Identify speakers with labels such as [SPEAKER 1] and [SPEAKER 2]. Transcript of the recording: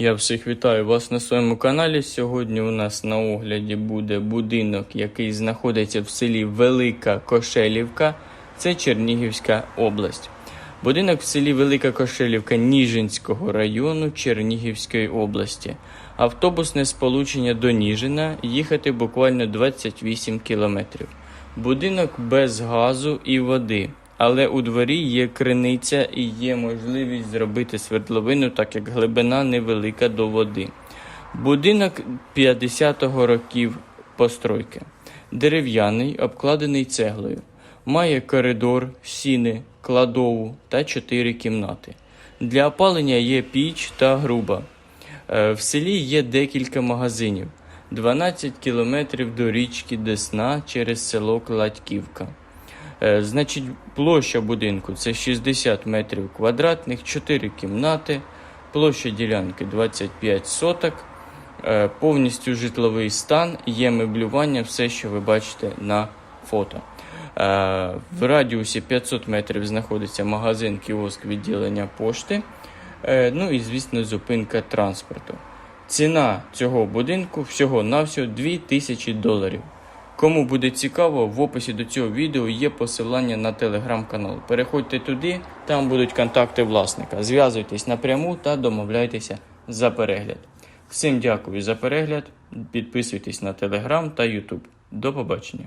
[SPEAKER 1] Я всіх вітаю вас на своєму каналі. Сьогодні у нас на огляді буде будинок, який знаходиться в селі Велика Кошелівка. Це Чернігівська область. Будинок в селі Велика Кошелівка Ніжинського району Чернігівської області. Автобусне сполучення до Ніжина їхати буквально 28 кілометрів. Будинок без газу і води, але у дворі є криниця і є можливість зробити свердловину, так як глибина невелика до води. Будинок 50-го років постройки. Дерев'яний, обкладений цеглою. Має коридор, сіни, кладову та чотири кімнати. Для опалення є піч та груба. Е, В селі є декілька магазинів. 12 кілометрів до річки Десна через село Кладьківка. Е, Значить, площа будинку це 60 метрів квадратних, 4 кімнати, площа ділянки 25 соток, е, повністю житловий стан, є меблювання, все, що ви бачите на фото. Е, В радіусі 500 метрів знаходиться магазин, кіоск відділення пошти. Ну і, звісно, зупинка транспорту. Ціна цього будинку всього-навсього 2000 доларів. Кому буде цікаво, в описі до цього відео є посилання на телеграм-канал. Переходьте туди, там будуть контакти власника. Зв'язуйтесь напряму та домовляйтеся за перегляд. Всім дякую за перегляд. Підписуйтесь на телеграм та ютуб. До побачення.